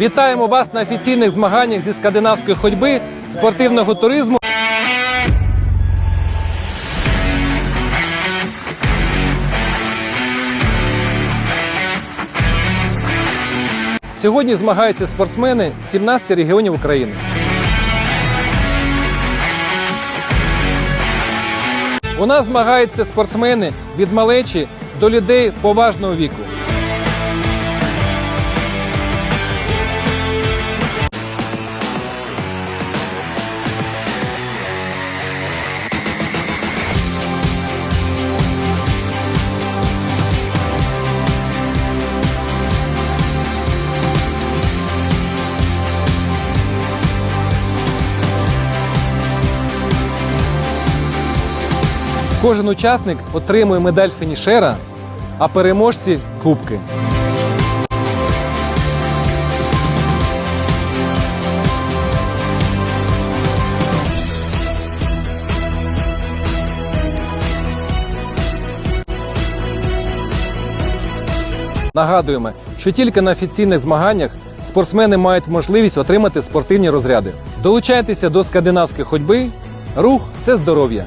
Вітаємо вас на офіційних змаганнях зі скандинавської ходьби, спортивного туризму. Сьогодні змагаються спортсмени з 17 регіонів України. У нас змагаються спортсмени від малечі до людей поважного віку. Кожен учасник отримує медаль фінішера, а переможці кубки. Нагадуємо, що тільки на офіційних змаганнях спортсмени мають можливість отримати спортивні розряди. Долучайтеся до скандинавської ходьби. Рух це здоров'я.